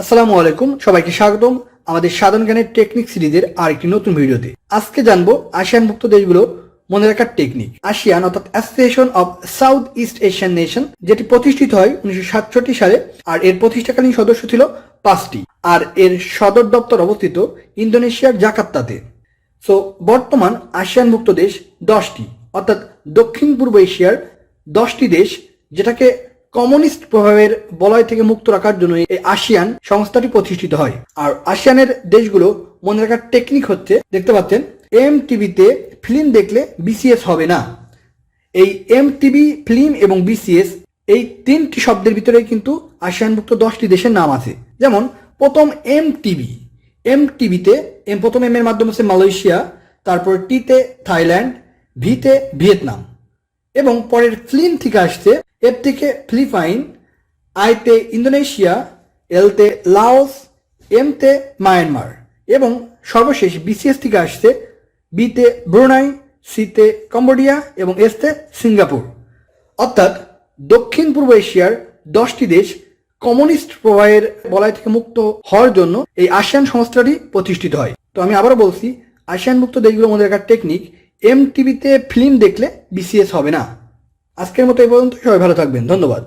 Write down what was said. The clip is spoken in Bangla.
আসসালামু আলাইকুম, সবাইকে স্বাগতম আমাদের সাধারণ জ্ঞানের টেকনিক সিরিজের আরেকটি নতুন ভিডিওতে। আজকে জানব আসিয়ান মুক্ত দেশগুলো মনে রাখার টেকনিক। আসিয়ান অর্থাৎ association of South East Asian nation, যেটি প্রতিষ্ঠিত হয় উনিশশো সাতষট্টি সালে, আর এর প্রতিষ্ঠাকালীন সদস্য ছিল পাঁচটি, আর এর সদর দপ্তর অবস্থিত ইন্দোনেশিয়ার জাকার্তাতে। সো বর্তমান আসিয়ানভুক্ত দেশ দশটি, অর্থাৎ দক্ষিণ পূর্ব এশিয়ার দশটি দেশ, যেটাকে কমিউনিস্ট প্রভাবের বলয় থেকে মুক্ত রাখার জন্য এই আসিয়ান সংস্থাটি প্রতিষ্ঠিত হয়। আর আসিয়ানের দেশগুলো মনে রাখার টেকনিক হচ্ছে, দেখতে পাচ্ছেন এম টিভিতে ফিল্ম দেখলে বিসিএস হবে না। এই এম টিভি ফিল্ম এবং বিসিএস এই তিনটি শব্দের ভিতরে কিন্তু আসিয়ানভুক্ত দশটি দেশের নাম আছে। যেমন, প্রথম এম টিভি এম টিভিতে এম প্রথম এম এর মাধ্যমে হচ্ছে মালয়েশিয়া, তারপর টিতে থাইল্যান্ড ভিতে ভিয়েতনাম। এবং পরের ফিল্ম থেকে আসছে এফ থেকে ফিলিপাইন, আইতে ইন্দোনেশিয়া, এলতে লাওস, এমতে মায়ানমার এবং সর্বশেষ বিসিএস থেকে আসছে বিতে ব্রুনাই, সিতে কম্বোডিয়া এবং এসতে সিঙ্গাপুর। অর্থাৎ দক্ষিণ পূর্ব এশিয়ার দশটি দেশ কমিউনিস্ট প্রবাহের বলয় থেকে মুক্ত হওয়ার জন্য এই আসিয়ান সংস্থাটি প্রতিষ্ঠিত হয়। তো আমি আবারও বলছি, আসিয়ান মুক্ত দেশগুলোর মধ্যে একটা টেকনিক এম টিভিতে ফিল্ম দেখলে বিসিএস হবে না। আজকের মতো এই পর্যন্ত সবাই ভালো থাকবেন। ধন্যবাদ।